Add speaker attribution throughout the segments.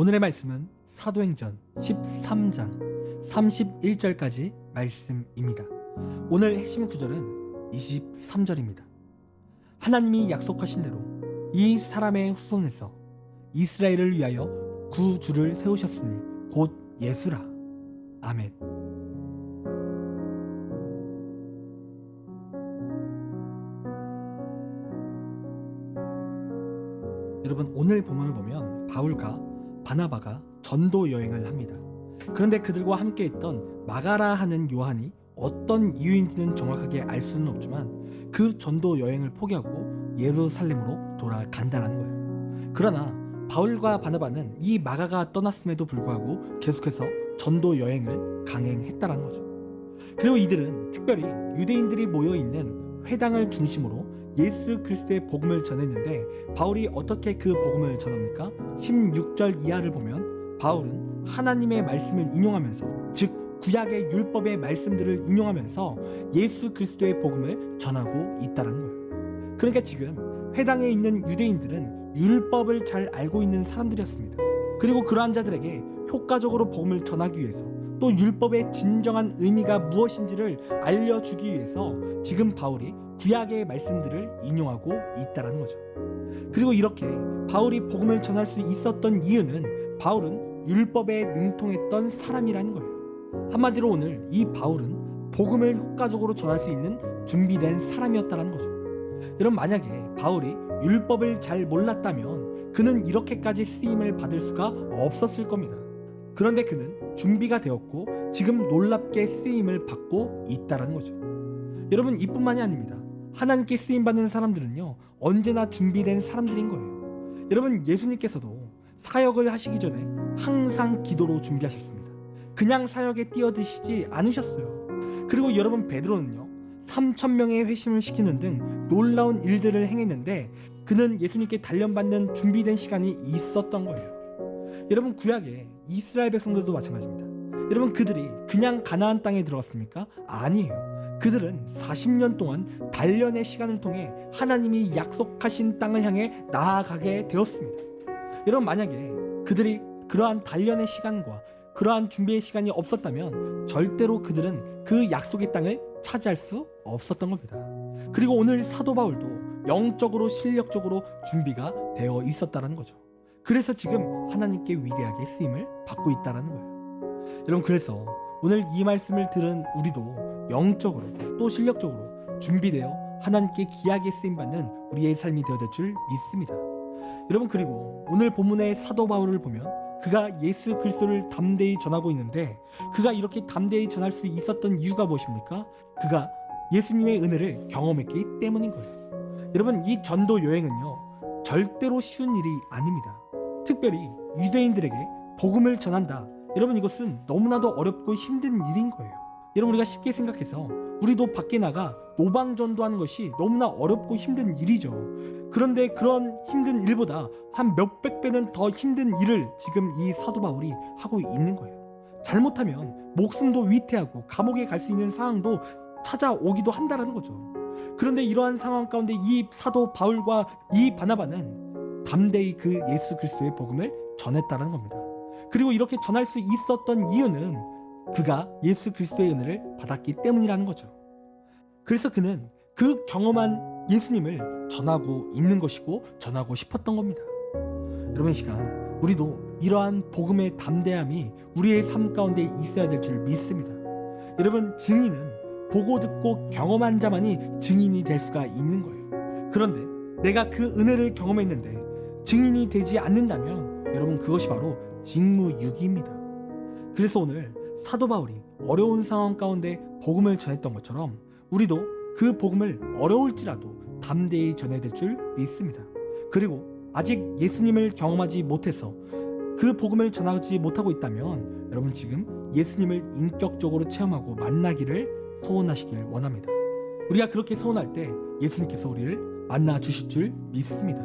Speaker 1: 오늘의 말씀은 사도행전 13장 31절까지 말씀입니다. 오늘 핵심 구절은 23절입니다. 하나님이 약속하신 대로 이 사람의 후손에서 이스라엘을 위하여 구주를 세우셨으니 곧 예수라. 아멘. 여러분 오늘 본문을 보면 바울과 바나바가 전도 여행을 합니다. 그런데 그들과 함께 있던 마가라 하는 요한이 어떤 이유인지는 정확하게 알 수는 없지만 그 전도 여행을 포기하고 예루살렘으로 돌아간다는 거예요. 그러나 바울과 바나바는 이 마가가 떠났음에도 불구하고 계속해서 전도 여행을 강행했다라는 거죠. 그리고 이들은 특별히 유대인들이 모여 있는 회당을 중심으로 예수 그리스도의 복음을 전했는데 바울이 어떻게 그 복음을 전합니까? 16절 이하를 보면 바울은 하나님의 말씀을 인용하면서 즉 구약의 율법의 말씀들을 인용하면서 예수 그리스도의 복음을 전하고 있다는 거예요. 그러니까 지금 회당에 있는 유대인들은 율법을 잘 알고 있는 사람들이었습니다. 그리고 그러한 자들에게 효과적으로 복음을 전하기 위해서 또 율법의 진정한 의미가 무엇인지를 알려주기 위해서 지금 바울이 구약의 말씀들을 인용하고 있다라는 거죠. 그리고 이렇게 바울이 복음을 전할 수 있었던 이유는 바울은 율법에 능통했던 사람이라는 거예요. 한마디로 오늘 이 바울은 복음을 효과적으로 전할 수 있는 준비된 사람이었다는 거죠. 여러분 만약에 바울이 율법을 잘 몰랐다면 그는 이렇게까지 쓰임을 받을 수가 없었을 겁니다. 그런데 그는 준비가 되었고 지금 놀랍게 쓰임을 받고 있다라는 거죠. 여러분 이뿐만이 아닙니다. 하나님께 쓰임 받는 사람들은요 언제나 준비된 사람들인 거예요. 여러분 예수님께서도 사역을 하시기 전에 항상 기도로 준비하셨습니다. 그냥 사역에 뛰어드시지 않으셨어요. 그리고 여러분 베드로는요 3천 명의 회심을 시키는 등 놀라운 일들을 행했는데 그는 예수님께 단련받는 준비된 시간이 있었던 거예요. 여러분 구약에 이스라엘 백성들도 마찬가지입니다. 여러분 그들이 그냥 가나안 땅에 들어갔습니까? 아니에요. 그들은 40년 동안 단련의 시간을 통해 하나님이 약속하신 땅을 향해 나아가게 되었습니다. 여러분 만약에 그들이 그러한 단련의 시간과 그러한 준비의 시간이 없었다면 절대로 그들은 그 약속의 땅을 차지할 수 없었던 겁니다. 그리고 오늘 사도 바울도 영적으로 실력적으로 준비가 되어 있었다는 거죠. 그래서 지금 하나님께 위대하게 쓰임을 받고 있다는 거예요. 여러분 그래서 오늘 이 말씀을 들은 우리도 영적으로 또 실력적으로 준비되어 하나님께 귀하게 쓰임 받는 우리의 삶이 되어될 줄 믿습니다. 여러분 그리고 오늘 본문의 사도 바울을 보면 그가 예수 그리스도를 담대히 전하고 있는데 그가 이렇게 담대히 전할 수 있었던 이유가 무엇입니까? 그가 예수님의 은혜를 경험했기 때문인 거예요. 여러분 이 전도 여행은요 절대로 쉬운 일이 아닙니다. 특별히 유대인들에게 복음을 전한다. 여러분 이것은 너무나도 어렵고 힘든 일인 거예요. 여러분 우리가 쉽게 생각해서 우리도 밖에 나가 노방 전도하는 것이 너무나 어렵고 힘든 일이죠. 그런데 그런 힘든 일보다 한 몇백 배는 더 힘든 일을 지금 이 사도 바울이 하고 있는 거예요. 잘못하면 목숨도 위태하고 감옥에 갈 수 있는 상황도 찾아오기도 한다라는 거죠. 그런데 이러한 상황 가운데 이 사도 바울과 이 바나바는 담대히 그 예수 그리스도의 복음을 전했다는 겁니다. 그리고 이렇게 전할 수 있었던 이유는 그가 예수 그리스도의 은혜를 받았기 때문이라는 거죠. 그래서 그는 그 경험한 예수님을 전하고 있는 것이고 전하고 싶었던 겁니다. 여러분 이 시간 우리도 이러한 복음의 담대함이 우리의 삶 가운데 있어야 될 줄 믿습니다. 여러분 증인은 보고 듣고 경험한 자만이 증인이 될 수가 있는 거예요. 그런데 내가 그 은혜를 경험했는데 증인이 되지 않는다면 여러분 그것이 바로 직무유기입니다. 그래서 오늘 사도 바울이 어려운 상황 가운데 복음을 전했던 것처럼 우리도 그 복음을 어려울지라도 담대히 전해야 될 줄 믿습니다. 그리고 아직 예수님을 경험하지 못해서 그 복음을 전하지 못하고 있다면 여러분 지금 예수님을 인격적으로 체험하고 만나기를 소원하시길 원합니다. 우리가 그렇게 소원할 때 예수님께서 우리를 만나 주실 줄 믿습니다.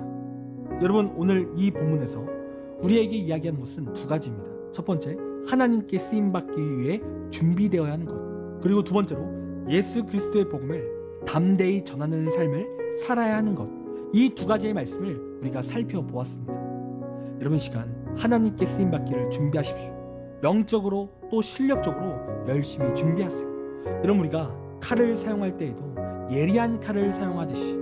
Speaker 1: 여러분 오늘 이 본문에서 우리에게 이야기하는 것은 두 가지입니다. 첫 번째, 하나님께 쓰임 받기 위해 준비되어야 하는 것. 그리고 두 번째로 예수 그리스도의 복음을 담대히 전하는 삶을 살아야 하는 것. 이 두 가지의 말씀을 우리가 살펴보았습니다. 여러분 이 시간 하나님께 쓰임 받기를 준비하십시오. 영적으로 또 실력적으로 열심히 준비하세요. 여러분 우리가 칼을 사용할 때에도 예리한 칼을 사용하듯이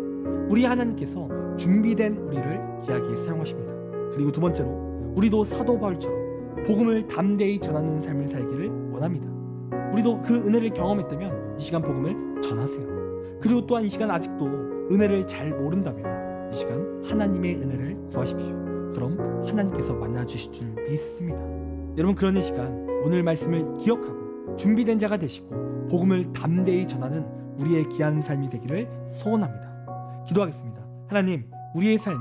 Speaker 1: 우리 하나님께서 준비된 우리를 귀하게 사용하십니다. 그리고 두 번째로 우리도 사도 바울처럼 복음을 담대히 전하는 삶을 살기를 원합니다. 우리도 그 은혜를 경험했다면 이 시간 복음을 전하세요. 그리고 또한 이 시간 아직도 은혜를 잘 모른다면 이 시간 하나님의 은혜를 구하십시오. 그럼 하나님께서 만나 주실 줄 믿습니다. 여러분 그런 이 시간 오늘 말씀을 기억하고 준비된 자가 되시고 복음을 담대히 전하는 우리의 귀한 삶이 되기를 소원합니다. 기도하겠습니다. 하나님, 우리의 삶이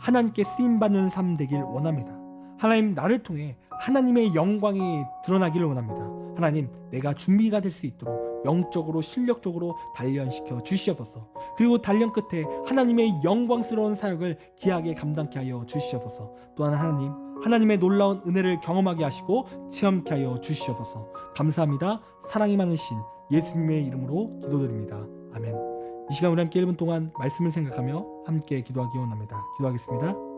Speaker 1: 하나님께 쓰임 받는 삶 되길 원합니다. 하나님 나를 통해 하나님의 영광이 드러나기를 원합니다. 하나님, 내가 준비가 될 수 있도록 영적으로 실력적으로 단련시켜 주시옵소서. 그리고 단련 끝에 하나님의 영광스러운 사역을 귀하게 감당케 하여 주시옵소서. 또한 하나님, 하나님의 놀라운 은혜를 경험하게 하시고 체험케 하여 주시옵소서. 감사합니다. 사랑이 많으신 예수님의 이름으로 기도드립니다. 아멘. 이 시간 우리 함께 1분 동안 말씀을 생각하며 함께 기도하기 원합니다. 기도하겠습니다.